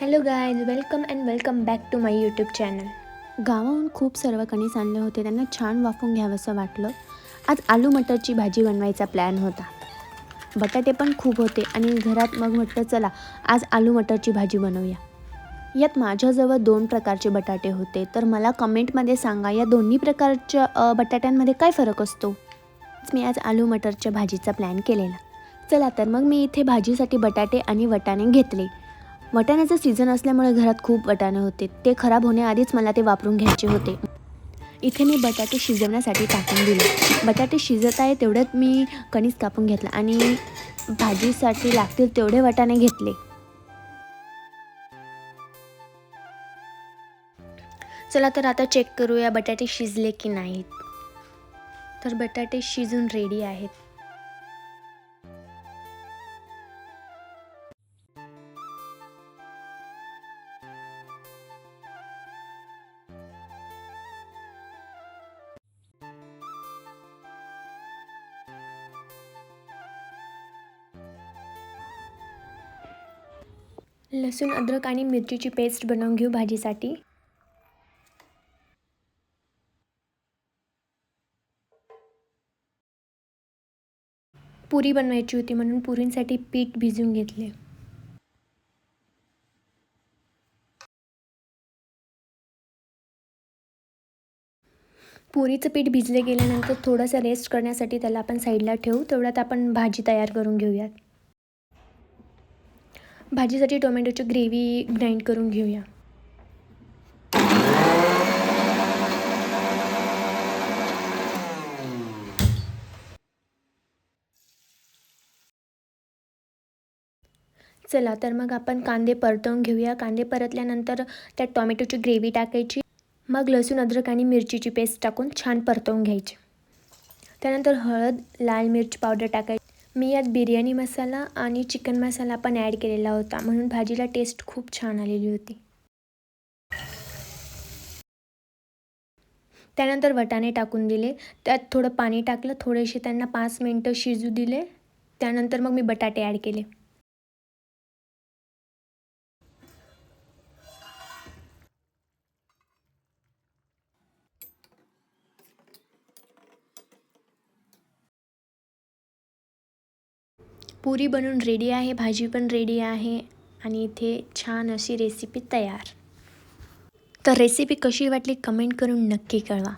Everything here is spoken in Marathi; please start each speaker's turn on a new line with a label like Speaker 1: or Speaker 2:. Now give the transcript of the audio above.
Speaker 1: Hello guys welcome and welcome back to my YouTube channel
Speaker 2: गावाहून खूप सर्व कणीस आणले होते त्यांना छान वाफून घ्यावंसं वाटलं. आज आलू मटरची भाजी बनवायचा प्लॅन होता. बटाटे पण खूप होते आणि घरात मग म्हटलं चला आज आलू मटरची भाजी बनवूया. यात माझ्याजवळ दोन प्रकारचे बटाटे होते तर मला कमेंटमध्ये सांगा या दोन्ही प्रकारच्या बटाट्यांमध्ये काय फरक असतो? मी आज आलू मटरच्या भाजीचा प्लॅन केलेला. चला तर मग मी इथे भाजीसाठी बटाटे आणि वटाणे घेतले. वाटाण्याचं सीझन असल्यामुळे घरात खूप वटाणे होते. ते खराब होण्याआधीच मला ते वापरून घ्यायचे होते. इथे मी बटाटे शिजवण्यासाठी टाकून दिले. बटाटे शिजत आहे तेवढ्यात मी कणीस कापून घेतला आणि भाजीसाठी लागतील तेवढे वटाणे घेतले.
Speaker 1: चला तर आता चेक करूया बटाटे शिजले की नाहीत. तर बटाटे शिजून रेडी आहेत. लसूण अद्रक आणि मिरचीची पेस्ट बनवून घेऊ भाजीसाठी. पुरी बनवायची होती म्हणून पुरींसाठी पीठ भिजून घेतले. पुरीचं पीठ भिजले गेल्यानंतर थोडंसं रेस्ट करण्यासाठी त्याला आपण साईडला ठेवू. तेवढ्यात आपण भाजी तयार करून घेऊयात. भाजीसाठी टोमॅटोची ग्रेव्ही ग्राइंड करून घेऊया. चला तर मग आपण कांदे परतवून घेऊया. कांदे परतल्यानंतर त्यात टॉमॅटोची ग्रेव्ही टाकायची. मग लसूण अद्रक आणि मिरचीची पेस्ट टाकून छान परतवून घ्यायची. त्यानंतर हळद लाल मिरची पावडर टाकायची. मी यात बिर्याणी मसाला आणि चिकन मसाला पण ॲड केलेला होता. म्हणून भाजीला टेस्ट खूप छान आलेली होती. त्यानंतर वटाणे टाकून दिले. त्यात थोडं पाणी टाकलं. थोडेसे त्यांना पाच मिनटं शिजू दिले. त्यानंतर मग मी बटाटे ॲड केले. पुरी बनवून रेडी आहे भाजी पण रेडी आहे आणि इथे छान अशी रेसिपी तयार. तर रेसिपी कशी वाटली कमेंट करून नक्की कळवा.